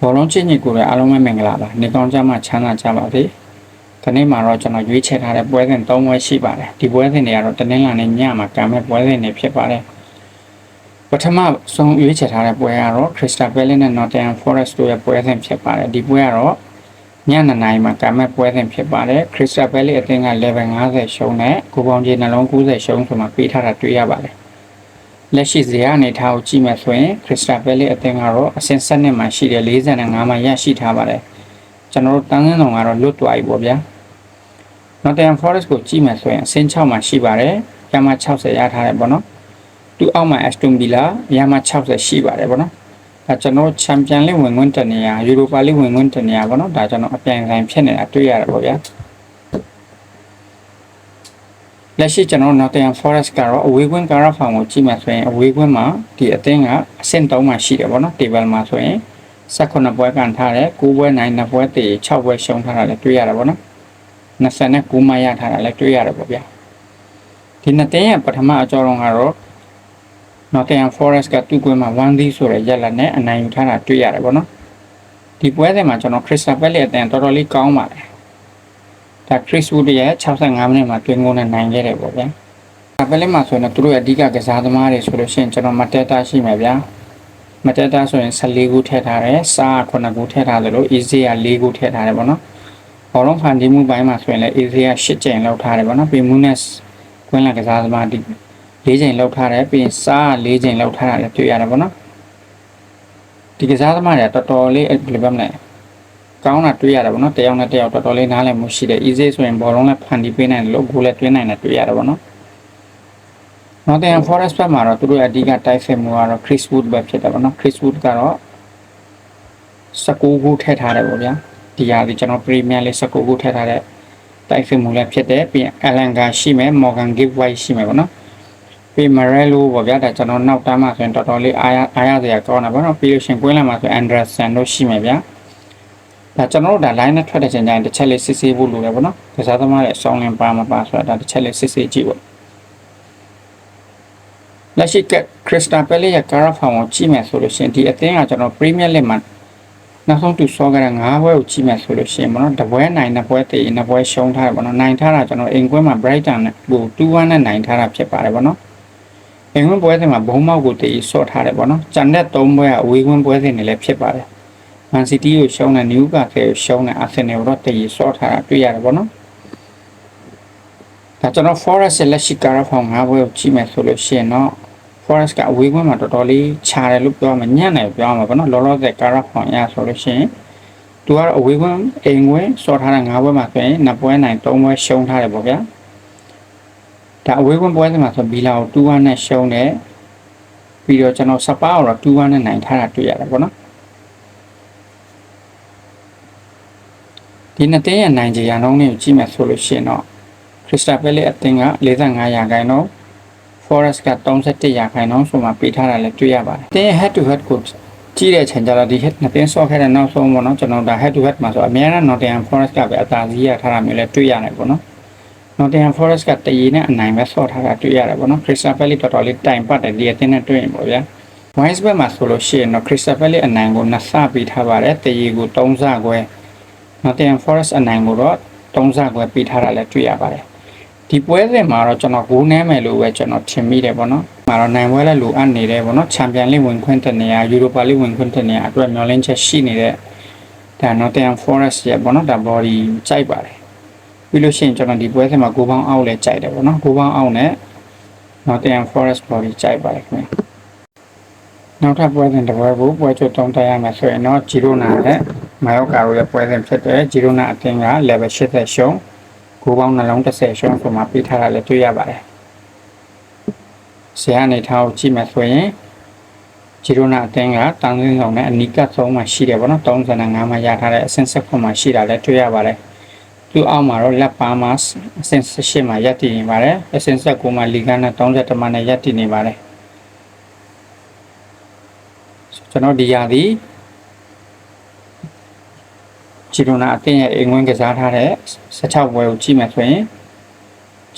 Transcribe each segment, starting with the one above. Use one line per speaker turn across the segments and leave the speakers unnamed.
ဘောလုံးချင်းညစ်ကိုလည်းအားလုံးပဲမင်္ဂလာပါနေကောင်းကြမှာချမ်းသာကြပါစေဒီနေ့မှာတော့ကျွန်တော်ရွေးချယ်ထားတဲ့ပွဲစဉ်၃ပွဲရှိပါတယ်ဒီပွဲစဉ်တွေကတော့တနင်္လာနေ့ညမှာကံမဲ့ပွဲစဉ်တွေဖြစ်ပါတယ်ပထမဆုံးရွေးချယ်ထားတဲ့ပွဲကတော့ Crystal Palace နဲ့ Nottingham Forest တို့ရဲ့ပွဲစဉ်ဖြစ်ပါတယ်ဒီပွဲကတော့ညနေနိုင်မှာကံမဲ့ပွဲစဉ်ဖြစ်ပါတယ် Crystal Palace အသင်းက level 50ရှုံးနဲ့ကိုပေါင်းကြီးနှလုံး90ရှုံးဆိုမှပေးထားတာတွေ့ရပါတယ် လက်ရှိဇေယအနေထားကိုကြည့်မယ်ဆိုရင်ခရစ္စတာဘဲလစ်အသင်းကတော့အဆင့်7နှစ်မှာရှိတယ်45မှာရရှိထားပါတယ်ကျွန်တော်တို့တန်းစင်းဆောင်ကတော့လွတ်သွားပြီပေါ့ဗျာ Nottingham Forest ကိုကြည့်မယ်ဆိုရင်အဆင့်6မှာရှိပါတယ်ရမ60ရထားတယ်ပေါ့နော်သူအောက်မှာ Aston Villa ရမ60ရှိပါတယ်ပေါ့နော်ဒါကျွန်တော်ချန်ပီယံလိဝင်ခွင့်တနေရယူရိုပါလိဝင်ခွင့်တနေရပေါ့နော်ဒါကျွန်တော်အပြိုင်ဆိုင်ဖြစ်နေတာတွေ့ရတယ်ပေါ့ဗျာ လက်ရှိကျွန်တော် Nottingham Forest ကတော့အဝေးကွင်းကာရာဖောင်ကိုကြည့်မှဆိုရင်အဝေးကွင်းမှာဒီအသင်းကအဆင့်3မှာရှိတယ်ဗောနော် table မှာဆိုရင်18ပွဲကန်ထားတယ်9ပွဲနိုင်2ပွဲတည်6ပွဲရှုံးထားတာလည်းတွေ့ရတယ်ဗောနော်29မှရထားတာလည်းတွေ့ရတယ်ဗောဗျာဒီနှစ်သင်းရဲ့ပထမအကြောင်းကတော့ Nottingham Forest ကသူ့ကွင်းမှာ1-0ဆိုတဲ့ရက်လက်နဲ့အနိုင်ယူထားတာတွေ့ရတယ်ဗောနော်ဒီပွဲစဉ်မှာကျွန်တော် Crystal Palace အသင်းတော်တော်လေးကောင်းပါတယ် ဒါ Chris Wood ရဲ့65မိနစ်မှာတွင်ငုံနဲ့နိုင်ခဲ့တယ်ပေါ့ဗျာ။ဒါပဲလေမှာဆိုရင်သူတို့ရဲ့အဓိကကစားသမားတွေဆိုလို့ရှိရင်ကျွန်တော်မတက်တာရှိမယ်ဗျာ။မတက်တာဆိုရင်14ခုထည့်ထားတယ်၊စား9ခုထည့်ထားတယ်လို့ Easy က4ခုထည့်ထားတယ်ပေါ့နော်။ဘောလုံးဖန်တီးမှုပိုင်းမှာဆိုရင်လည်း Easy က8ကြိမ်လောက်ထားတယ်ပေါ့နော်။ပြီး Munes ကွင်းလာကစားသမားဒီ4ကြိမ်လောက်ထားတယ်ပြီးရင်စား4ကြိမ်လောက်ထားတာလည်းတွေ့ရတယ်ပေါ့နော်။ဒီကစားသမားတွေကတော်တော်လေးဘယ်လိုပြောမလဲ။ ကောင်းတာတွေ့ရတယ်ဗောနော်တယောက်နဲ့တယောက်တော်တော်လေးနားလည်မှုရှိတယ် easy ဆိုရင်ဘောလုံးလည်းဖန်တီးပေးနိုင်တယ်လို့ဂိုးလည်းတွင်းနိုင်တယ်တွေ့ရတယ်ဗောနော် Nottingham Forest ဘက်မှာတော့သူတို့ရဲ့အဓိကတိုက်ခိုက်မှုကတော့ Chris Wood ပဲဖြစ်တယ်ဗောနော် Chris Wood ကတော့19ခုထည့်ထားတယ်ဗောဗျာဒီဟာဒီကျွန်တော် Premier League 19ခုထည့်ထားတဲ့တိုက်ခိုက်မှုလည်းဖြစ်တယ်ပြီးရင် Alan ကရှိမယ် Morgan Gibbs ရှိမယ်ဗောနော်ပြီး Marello ဗောဗျာဒါကျွန်တော်နောက်တန်းမှာဆိုရင်တော်တော်လေးအားရအားရစရာကောင်းတာဗောနော်ပြီးလို့ရှိရင်ကွင်းလမ်းမှာဆို Anderson တို့ရှိမယ်ဗျာ ဒါကျွန်တော်တို့ဒါ line နဲ့ထွက်တဲ့ချိန်ကျရင်တစ်ချက်လေးစစ်ဆေးဖို့လိုတယ်ပေါ့နော်။ကစားသမားရဲ့အဆောင်လင်ပါမပါဆိုတာဒါတစ်ချက်လေးစစ်ဆေးကြည့်ပေါ့။လက်ရှိကခရစ္စတာပယ်လေးရဲ့ကာရာဖောင်ကိုကြည့်မယ်ဆိုလို့ရှိရင်ဒီအသင်းကကျွန်တော် Premier League မှာနောက်ဆုံးသူဆောခဲ့တဲ့9ဘွဲကိုကြည့်မယ်ဆိုလို့ရှိရင်ပေါ့နော်တပွဲနိုင်နှစ်ပွဲတည်နှစ်ပွဲရှုံးထားတယ်ပေါ့နော်နိုင်ထားတာကျွန်တော်အင်ကွင်းမှာ Brighton နဲ့ဟို2-1နဲ့နိုင်ထားတာဖြစ်ပါတယ်ပေါ့နော်။အင်ကွင်းပွဲစဉ်မှာဘုံမောက်ကိုတည်ဆော့ထားတယ်ပေါ့နော်။ကြံတဲ့3ပွဲကအဝေးကွင်းပွဲစဉ်တွေလည်းဖြစ်ပါတယ်။ Man City ကိုရှုံးတဲ့ Newcastle ကိုရှုံးတဲ့ Arsenal ကိုတော့တည်ဆော့ထားတာတွေ့ရတယ်ပေါ့နော်။ဒါကျွန်တော် Forest ရဲ့လက်ရှိကာရာဖောင်၅ဘွဲကိုကြည့်မယ်ဆိုလို့ရှိရင်တော့ Forest ကအဝေးကွင်းမှာတော်တော်လေးခြားတယ်လို့ပြောမှာညံ့တယ်ပြောမှာပေါ့နော်။လောလောဆယ်ကာရာဖောင်ရဆိုလို့ရှိရင်သူကတော့အဝေးကွင်းအိမ်ကွင်းဆော့ထားတဲ့၅ဘွဲမှာဆိုရင်နှစ်ပွဲနိုင်၃ပွဲရှုံးထားတယ်ပေါ့ဗျာ။ဒါအဝေးကွင်းပွဲစဉ်မှာဆိုဘီလာကို2-1နဲ့ရှုံးတယ်ပြီးတော့ကျွန်တော်စပါးကိုတော့2-1နဲ့နိုင်ထားတာတွေ့ရတယ်ပေါ့နော်။ ဒီနှစ်တင်းရဲ့နိုင်ကြရနှုန်းတွေကိုကြည့်မယ်ဆိုလို့ရှိရင်တော့ခရစ္စတာပယ်လေးအသင်းက45ရာခိုင်နှုန်း Forest က31ရာခိုင်နှုန်းဆိုမှပေးထားတာလည်းတွေ့ရပါတယ်။တင်းရဲ့ head to head ကိုကြည့်တဲ့အချိန်ကျတော့ဒီ head နှစ်တင်းဆော့ခဲ့တဲ့နောက်ဆုံးပေါ့နော်ကျွန်တော်ဒါ head to head မှာဆိုအများအား Nottingham Forest ကပဲအသာစီးရထားတာမျိုးလည်းတွေ့ရတယ်ပေါ့နော်။ Nottingham Forest ကတရီနဲ့အနိုင်ပဲဆော့ထားတာတွေ့ရတယ်ပေါ့နော်။ Crystal Palace တော်တော်လေးတိုင်ပတ်တယ်ဒီအသင်းနဲ့တွေ့ရင်ပေါ့ဗျာ။ Wise ဘက်မှာဆိုလို့ရှိရင်တော့ Crystal Palace အနိုင်ကိုနှစ်ဆပေးထားပါတယ်။တရီကို3ဆခွဲ Nottingham Forest အနိုင်ကိုတော့3ဆခွဲပေးထားတာလည်းတွေ့ရပါတယ်။ဒီပွဲစဉ်မှာတော့ကျွန်တော်ဂိုးနဲမယ်လို့ပဲကျွန်တော်ထင်မိတယ်ပေါ့နော်။မှာတော့နိုင်ပွဲလည်းလိုအပ်နေတယ်ပေါ့နော်။ချန်ပီယံလိဝင်ခွင့်တနေရာယူရိုပါလိဝင်ခွင့်တနေရာအတွက်မျှော်လင့်ချက်ရှိနေတဲ့ဒါ Nottingham Forest ရဲ့ပေါ့နော်ဒါ body ကြိုက်ပါတယ်။ပြီးလို့ရှိရင်ကျွန်တော်ဒီပွဲစဉ်မှာဂိုးပေါင်းအောက်လည်းကြိုက်တယ်ပေါ့နော်။ဂိုးပေါင်းအောက်နဲ့ Nottingham Forest body ကြိုက်ပါတယ်ခင်ဗျ။နောက်ထပ်ပွဲစဉ်တစ်ပွဲကိုပွဲချုပ်တုံးတက်ရမယ်ဆိုရင်တော့ဂျီရိုနာနဲ့ မာယောကာရိုရဲ့ပွဲစဉ်ဖြစ်တဲ့ဂျီရိုနာအသင်းက level 80ရှုံးဂိုးပေါင်းနှလုံး30ရှုံးဆိုမှပေးထားတာလည်းတွေ့ရပါတယ်။ဆရာအနေထားကိုကြည့်မယ်ဆိုရင်ဂျီရိုနာအသင်းကတောင်စင်းဆောင်နဲ့အနီးကပ်ဆုံးမှာရှိတယ်ပေါ့နော်35မှာရထားတဲ့အဆင့်ဆက်ခွန်မှာရှိတာလည်းတွေ့ရပါတယ်။သူ့အောက်မှာတော့လက်ပါမတ်အဆင့်18မှာရပ်တည်နေပါတယ်။အဆင့်19မှာလီဂန်နဲ့30မှာနဲ့ရပ်တည်နေပါတယ်။ကျွန်တော်ဒီရာသီ ဂျီရိုနာအသင်းရဲ့အိမ်ဝင်ကစားထားတဲ့16ပွဲကိုကြည့်မယ်ဆိုရင်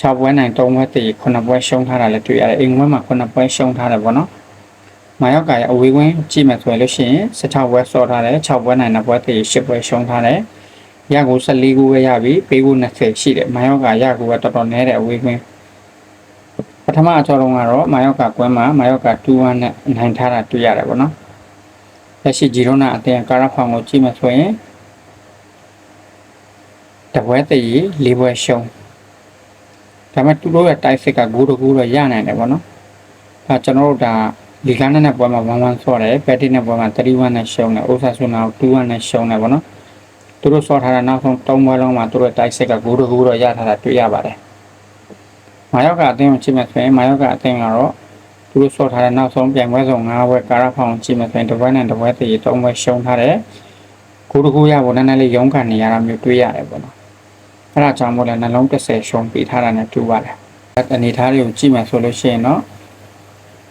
6ပွဲနိုင်3ပွဲတည်9ပွဲရှုံးထားတာလည်းတွေ့ရတယ်အိမ်ဝင်မှာ9ပွဲရှုံးထားတယ်ပေါ့နော်မာယောက်ကာရဲ့အဝေးကွင်းကြည့်မယ်ဆိုရင်လို့ရှိရင်16ဘွဲစောထားတယ်6ဘွဲနိုင်တဲ့ဘွဲသေး10ဘွဲရှုံးထားတယ်ရကို14ခုပဲရပြီပေးကို20ရှိတယ်မာယောက်ကာရကိုကတော်တော်နည်းတဲ့အဝေးကွင်းပထမအချောတုန်းကတော့မာယောက်ကာကွင်းမှာမာယောက်ကာ2-1နဲ့နိုင်ထားတာတွေ့ရတယ်ပေါ့နော်လက်ရှိဂျီရိုနာအသင်းကာရာဖောင်ကိုကြည့်မယ်ဆိုရင် တပွဲသေး၄ဘွဲရှုံးဒါပေမဲ့သူတို့ရဲ့တိုက်စစ်ကဂိုးတကူတော့ရနိုင်တယ်ပေါ့နော်အဲကျွန်တော်တို့ဒါလီဂါနဲ့ပွဲမှာ1-1ဆော့တယ်ဘက်တီနဲ့ပွဲမှာ3-1နဲ့ရှုံးတယ်အိုဆာဆိုနာကို2-1နဲ့ရှုံးတယ်ပေါ့နော်သူတို့ဆော့ထားတဲ့နောက်ဆုံး3ပွဲလုံးမှာသူတို့တိုက်စစ်ကဂိုးတကူတော့ရထားတာတွေ့ရပါတယ်မာယောက်ကအသင်းကိုကြည့်မယ်ဆိုရင်မာယောက်ကအသင်းကတော့သူတို့ဆော့ထားတဲ့နောက်ဆုံးပြိုင်ပွဲဆုံး9ပွဲကာရာဖောင်ကြည့်မယ်ဆိုရင်တစ်ပွဲနဲ့တစ်ပွဲတည်း3ပွဲရှုံးထားတယ်ဂိုးတကူရဖို့နည်းနည်းလေးရုန်းကန်နေရတာမျိုးတွေ့ရတယ်ပေါ့နော် အဲ့ဒါကြောင့်မို့လဲနှလုံး30ရှုံးပေးထားတာနဲ့တူပါတယ်အနေထားတွေကိုကြည့်မယ်ဆိုလို့ရှိရင်တော့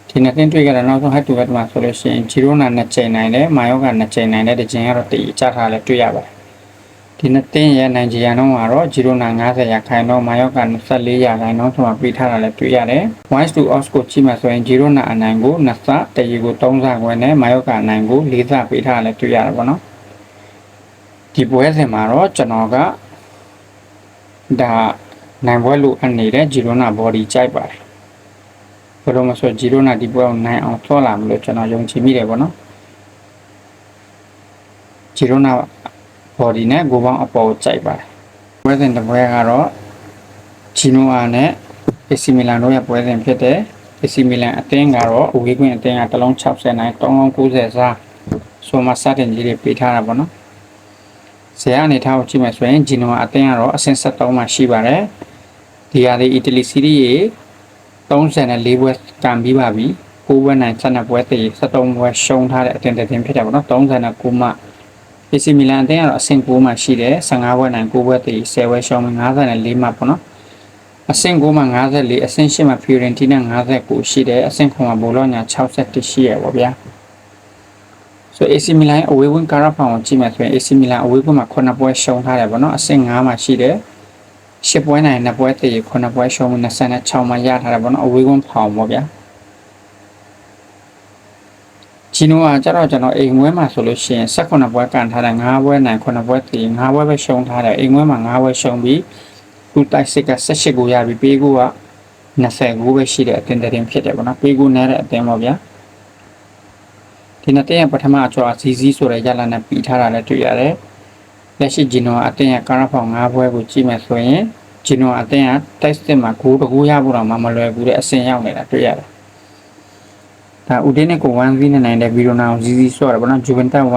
ဒီနှစ်သိန်းတွေ့ကြတာနောက်ဆုံး head to head မှာဆိုလို့ရှိရင်ဂျီရိုနာနှစ်ချိန်နိုင်တယ်မာယောကနှစ်ချိန်နိုင်တယ်တစ်ချိန်ကတော့တည်ချထားလဲတွေ့ရပါတယ်ဒီနှစ်သိန်းရဲ့နိုင်ဂျီယာနှုန်းကတော့ဂျီရိုနာ90ရာခိုင်နှုန်းမာယောက24ရာခိုင်နှုန်းဆိုမှပေးထားတာလဲတွေ့ရတယ် wise to os ကိုကြည့်မှဆိုရင်ဂျီရိုနာအနိုင်ကို2စတရီကို3စခွဲနဲ့မာယောကအနိုင်ကို4စပေးထားတာလဲတွေ့ရတယ်ပေါ့နော်ဒီပွဲစဉ်မှာတော့ကျွန်တော်က ဒါနိုင်ပွဲလိုအပ်နေတဲ့ဂျီရိုနာ body ကြိုက်ပါတယ်ဘယ်လိုမှဆိုဂျီရိုနာဒီပွဲကိုနိုင်အောင်ဆော့လာမလို့ကျွန်တော်ယုံကြည်မိတယ်ပေါ့နော်ဂျီရိုနာ body နဲ့ကိုပေါင်းအပေါ်ကြိုက်ပါတယ်ပွဲစဉ်တစ်ပွဲကတော့ဂျီနိုအာနဲ့ AC Milan တို့ရဲ့ပွဲစဉ်ဖြစ်တဲ့ AC Milan အသင်းကတော့အဝေးကွင်းအသင်းကတလုံး60နိုင်390စားဆိုမှစတင်ကြီးတွေပေးထားတာပေါ့နော် ဇေယျအနေထားကိုကြည့်မယ်ဆိုရင်ဂျီနိုအသင်းကတော့အဆင့်73မှာရှိပါတယ်ဒီဟာဒီအီတလီစီးရီးရေ34ပွဲကံပြီးပါပြီ9ပွဲနိုင်12ပွဲသေး73ပွဲရှုံးထားတဲ့အတင်တင်ဖြစ်တယ်ပေါ့နော်39မှ AC Milan အသင်းကတော့အဆင့်9မှာရှိတယ်15ပွဲနိုင်9ပွဲသေး10ပွဲရှုံးပြီး54မှပေါ့နော်အဆင့်9မှာ54အဆင့်10မှာ Fiorentina 59ရှိတယ်အဆင့်9မှာ Bologna 61ရှိရပါဗျာ ဆို AC Milan အဝေးဝင်ကာရာဖောင်ကိုကြည့်မယ်ဆိုရင် AC Milan အဝေးကွင်းမှာ9ပွဲရှုံးထားတယ်ဗောနော်အဆင့်9မှာရှိတယ်10ပွဲနိုင်2ပွဲတည်9ပွဲရှုံးမှု26မှာရထားတယ်ဗောနော်အဝေးကွင်းဖောင်ဗောဗျာချီနိုကကျတော့ကျွန်တော်အိမ်ဝဲမှာဆိုလို့ရှိရင်18ပွဲကန်ထားတယ်9ပွဲနိုင်9ပွဲတည်9ပွဲပဲရှုံးထားတယ်အိမ်ဝဲမှာ9ပွဲရှုံးပြီးသူတိုက်စစ်က18ကိုရပြီပေးကိုက29ပဲရှိတဲ့အတင်တင်ဖြစ်တယ်ဗောနော်ပေးကိုနဲတဲ့အတင်ဗောဗျာ ဒီနှစ်တင်းရဲ့ပထမအကျော်အစီစီဆိုတဲ့ရလနဲ့ပြီးထားတာလည်းတွေ့ရတယ်။လက်ရှိဂျီနိုအတင်းရဲ့ကာရာဖောင်၅ဘွဲကိုကြည့်မယ်ဆိုရင်ဂျီနိုအတင်းကတိုက်စစ်မှာဂိုးတကူရဖို့တော့မမလွယ်ဘူးတဲ့အဆင်ရောက်နေတာတွေ့ရတယ်။ဒါဥဒင်းနဲ့ကို1 0နဲ့နိုင်တဲ့ဗီရိုနာကိုစီစီဆော့တယ်ဗောနော်ဂျူဗန်တက်1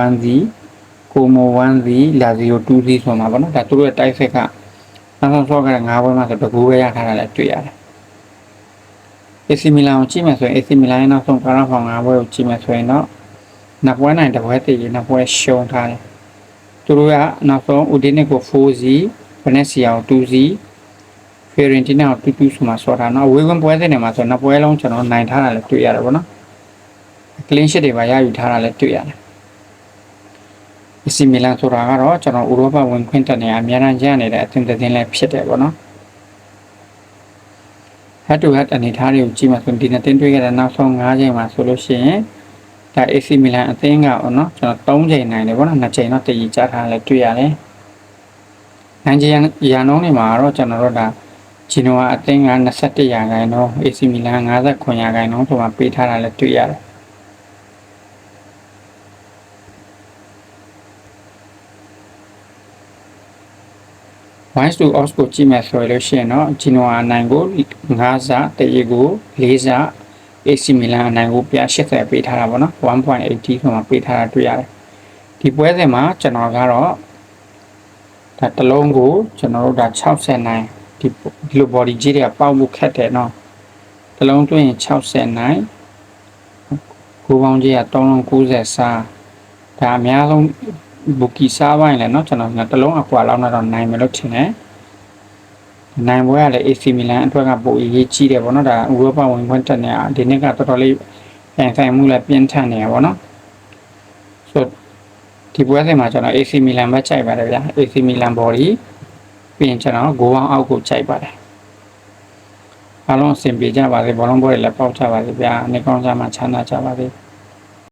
0ကိုမို1 0လာဇီယို2 0ဆိုမှာဗောနော်ဒါသူတို့ရဲ့တိုက်စစ်ကနောက်ဆုံးဆော့ခဲ့တဲ့၅ဘွဲမှာဆိုတကူပဲရထားတာလည်းတွေ့ရတယ်။ AC Milan ကိုကြည့်မယ်ဆိုရင် AC Milan ရဲ့နောက်ဆုံးကာရာဖောင်၅ဘွဲကိုကြည့်မယ်ဆိုရင်တော့ နှစ်ပွဲနိုင်တစ်ပွဲတည်နှစ်ပွဲရှုံးထားတယ်သူတို့ကနောက်ဆုံး Udinese ကို 4C Venezia ကို 2C Fiorentina ကို2-2ဆိုမှဆော့ထားနော်ဝေးကွင်းပွဲစဉ်တွေမှာဆိုနှစ်ပွဲလုံးကျွန်တော်နိုင်ထားတာလည်းတွေ့ရတယ်ဗောနော် clean sheet တွေပါရယူထားတာလည်းတွေ့ရတယ် AC Milan ဆိုတာကတော့ကျွန်တော်ဥရောပဝင်ခွင့်တက်နေအများအားရနေတဲ့အသင်းတစ်သင်းလည်းဖြစ်တယ်ဗောနော် head to head အနေထားတွေကိုကြည့်မှဆိုဒီနှစ်သင်းတွေ့ခဲ့တဲ့နောက်ဆုံး၅ချိန်မှာဆိုလို့ရှိရင် ဒါ AC Milan အသင်းကပေါ့နော်ကျွန်တော်3ချိန်နိုင်တယ်ပေါ့နော်2ချိန်တော့တည်ကြထားလဲတွေ့ရတယ်နိုင်ဂျီယန်ရာနှုန်းတွေမှာတော့ကျွန်တော်တို့ဒါဂျီနိုဝါအသင်းက21ရာခိုင်နှုန်း AC Milan 59ရာခိုင်နှုန်းဆိုမှပေးထားတာလဲတွေ့ရတယ် wise to os ကိုကြည့်မယ်ဆိုလို့ရှိရင်တော့ဂျီနိုဝါအနိုင်ကို5စတရေကို4စ AC Milan အနိုင်ကိုပြ80ပေးထားတာပေါ့နော်1.80ဆိုမှပေးထားတာတွေ့ရတယ်ဒီပွဲစဉ်မှာကျွန်တော်ကတော့ဒါတလုံးကိုကျွန်တော်တို့ဒါ60နိုင်ဒီဒီလို body ကြီးတွေကပေါက်ဖို့ခက်တယ်နော်တလုံးတွင်းရင်60နိုင်ကိုပေါင်းကြီးက390စားဒါအများဆုံးဘူကီစားပိုင်းလဲเนาะကျွန်တော်ကတလုံးအကွာလောက်တော့နိုင်မယ်လို့ထင်တယ် နိုင်ပွဲကလည်း AC Milan အတွက်ကပိုအရေးကြီးတယ်ဗောနော်ဒါဥရောပဝင်ခွင့်တက်နေတာဒီနှစ်ကတော်တော်လေးပြန်ဆိုင်မှုလည်းပြင်းထန်နေရဗောနော်ဆိုဒီပွဲစဉ်မှာကျွန်တော် AC Milan ပဲကြိုက်ပါတယ်ဗျာ AC Milan body ပြီးရင်ကျွန်တော်ဂိုးအောင်အောက်ကိုကြိုက်ပါတယ်အားလုံးအဆင်ပြေကြပါစေဘောလုံးပွဲတွေလည်းပေါက်ကြပါစေဗျာနေကောင်းကြမှာချမ်းသာကြပါစေ